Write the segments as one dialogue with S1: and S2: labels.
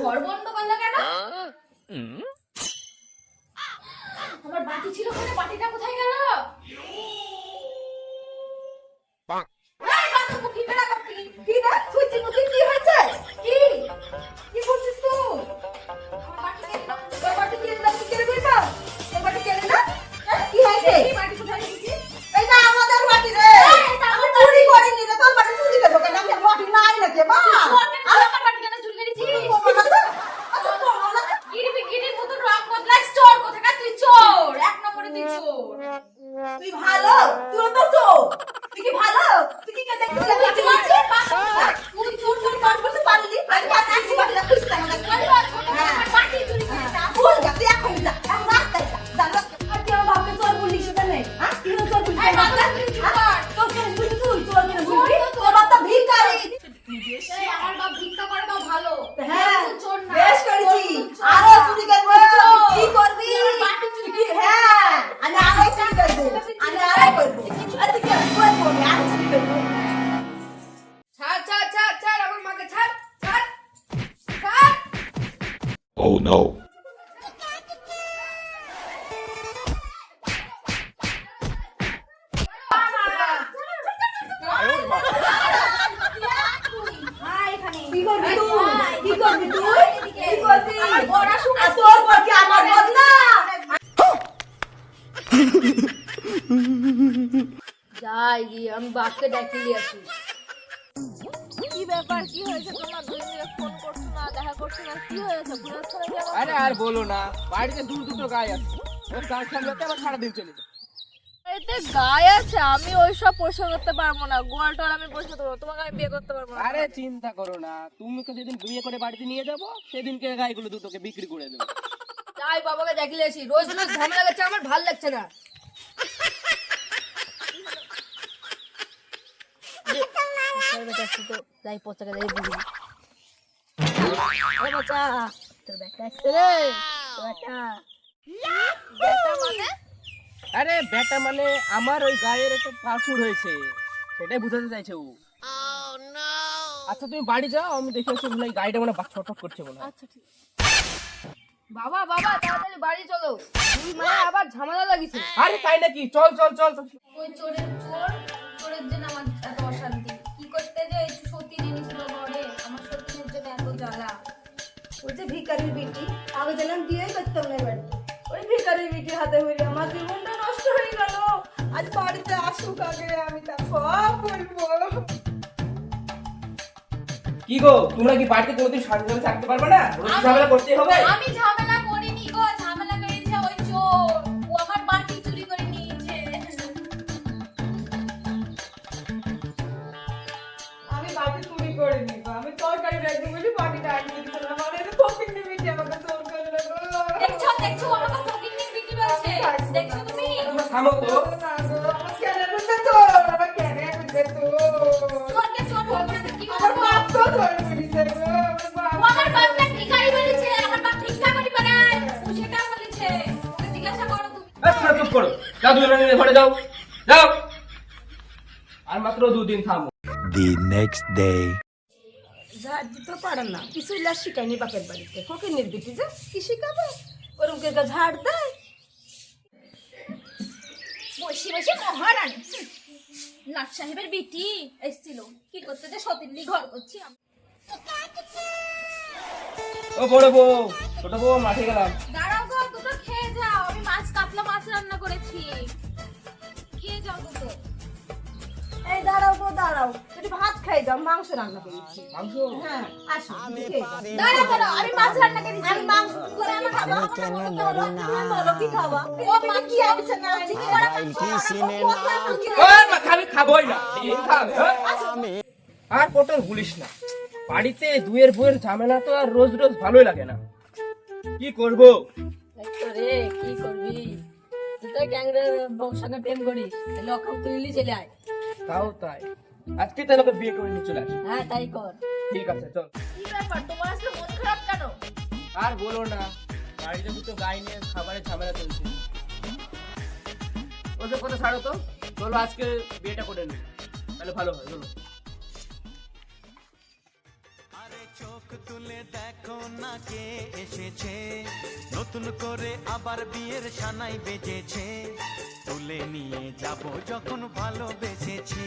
S1: ঘর বন্ধ করল কেন? আমার বাটি ছিল ওখানে বাটিটা কোথায় গেল? কি? কি রে? ছুঁচি মুচি কি হয়েছে? কি? কি করছিস তুই? আমার বাটি কেড়ে নাও। তোর বাটি কেড়ে নাও, তুই কেড়ে বলবা? তোর বাটি কেড়ে না? কি হয়েছে? এই বাটি কোথায় রেখেছিস?
S2: এটা আমাদের বাটি রে
S1: এটা আমার
S2: চুরি করিনি রে তোর বাটি চুরি করব কেন আমি বাটি নাই নাকি মা
S1: চোর আমার বাটি কেন চুরি করেছিস? গিরিবি গিরির মতন রং বদলাইস, চোর কোথাকার? তুই চোর। এক নম্বরে তুই চোর।
S2: তুই ভালো তুই তো চোর কি ভালো? তুই কি বর না
S1: যাই গিয়ে আমি বাপকে ডাকি নিয়ে আসি।
S3: কি ব্যাপার? কি হয়েছে? তোমার দুই মিনিট ফোন করছ?
S4: আরে আর বলো না বাড়িতে দু দুটো গায়ে আছে। ওর গাছ সামলাতে আমার সারাদিন চলে যায়।
S3: এতে গায়ে আছে আমি ওইসব পরিষ্কার করতে পারব না। গোয়াল টোয়াল আমি পরিষ্কার করব তোমাকে আমি বিয়ে করতে পারব না।
S4: আরে চিন্তা করো না তুমি তো যেদিন বিয়ে করে বাড়িতে নিয়ে যাব সেদিনকে গাইগুলো দুটোকে বিক্রি করে দেবো।
S1: বাবাকে আসি রোজ রোজ ঝামেলা লাগছে আমার ভালো লাগছে না। যাই পচাকে যাই বুঝি
S4: আরে বেটা মানে আমার ওই গায়ের একটা পাথর হয়েছে। সেটাই বুঝাতে চাইছে ও। আচ্ছা তুমি বাড়ি যাও আমি দেখে আসছি মনে হয় গাড়িটা মানে ছটফট করছে মনে
S3: আচ্ছা ঠিক
S1: বাবা বাবা তাড়াতাড়ি বাড়ি চলো। দুই মায়ে আবার ঝামেলা লাগিছে।
S4: আরে তাই নাকি? চল চল চল। চল।
S1: ওই চোরের চোর চোরের জন্য আমার এত অশান্তি। কি করতে যে
S2: ভিখারির বিটি আমি জানলাম বিয়ে করতাম না বাড়িতে ওই ভিকারির বিটি হাতে হইলে আমার জীবনটা নষ্ট হয়ে গেল। আজ বাড়িতে আসুক আগে আমি তা সব বলব
S4: কি গো তোমরা কি বাড়িতে কোনোদিন সাজাতে থাকতে পারবে না? রোজ ঝামেলা করতে হবে?
S1: আমি
S4: তোমরা চুপ করো যাও দুজনে মিলে ঘরে যাও যাও আর মাত্র দুদিন থামো
S5: The next day.
S2: ঝাড় দিতে পারে না কিছু ইলা শিখায়নি বাপের বাড়িতে। ফকির নির্বিটি যে কি শিখাবে? ওরম কে ঝাড় দেয়।
S1: বসে বসে মহারানী। লাট সাহেবের বিটি এসেছিল। কি করতে যে সতীন্নি ঘর করছি আমি।
S4: ও বড় বউ ছোট বউ মাঠে গেলাম।
S1: দাঁড়াও গো দুটো খেয়ে যাও। আমি মাছ কাতলা মাছ রান্না করেছি। খেয়ে যাও দুটো।
S2: এই দাঁড়াও গো দাঁড়াও। একটু ভাত খাই যাও মাংস রান্না করেছি
S4: মাংস?
S2: হ্যাঁ আসো।
S1: দাঁড়াও দাঁড়াও আমি মাছ রান্না করেছি
S2: আমি মাংস করে আমার খাব আমার বলো কি খাবা?
S1: ও মাংস
S2: কি আছে না আছে কি
S4: মা খাবোই না। এই খাবে হ্যাঁ? আর পটল ভুলিস না। বাড়িতে দুয়ের বউয়ের ঝামেলা তো আর রোজ রোজ ভালোই লাগে না। কি করব?
S1: রে কি করবি? তুই তো গ্যাংরের বউর প্রেম করিস। লক্ষণ তুললি চলে আয়।
S4: তাও তাই। আজকে তাহলে ওকে বিয়ে করে নিয়ে চলে আসি।
S1: হ্যাঁ তাই কর।
S4: ঠিক আছে চল।
S1: কি ব্যাপার? তোমার আজকে মন খারাপ কেন?
S4: আর বলো না বাড়িতে দুটো গাই নিয়ে খাবারের ঝামেলা চলছে। ওসব কথা ছাড়ো তো। চলো আজকে বিয়েটা করে নি। তাহলে ভালো হয় চলো।
S6: আরে চোখ তুলে দেখো না কে এসেছে। নতুন করে আবার বিয়ের সানাই বেজেছে। তুলে নিয়ে যাব যখন ভালোবেসেছি।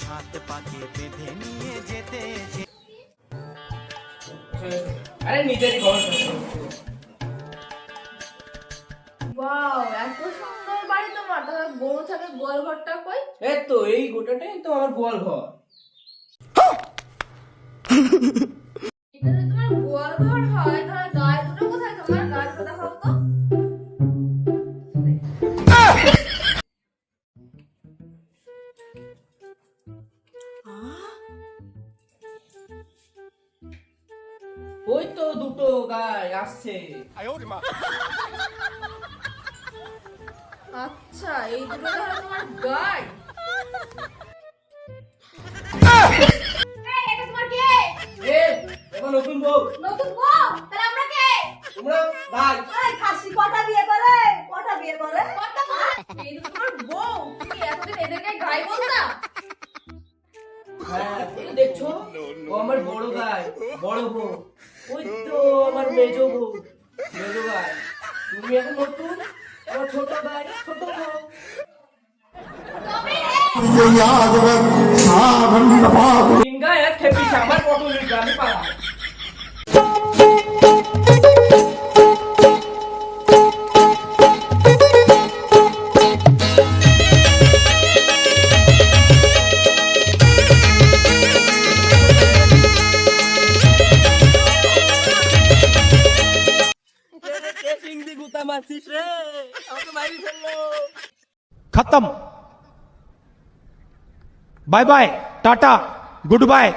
S6: সাত পাকে বেঁধে নিয়ে যেতে
S4: আরে নিজেরই
S1: ওয়াও এত সুন্দর বাড়ি তোমার। তোমার গরু থাকে গোয়াল ঘরটা কই?
S4: এই তো এই গোটাটাই তো আমার গোয়াল ঘর।
S1: এটা যদি তোমার গোয়াল ঘর হয়
S4: গাই আসছে।
S1: আচ্ছা এই দুটো তোমার গায়ে
S4: মেজ গাই তুমি এখন নতুন আমার ছোট গাই ছোট বউ। তিন গায়ে এক মারছিস রে? আমাকে মারি ফেলল।
S5: খতম। Bye bye tata goodbye.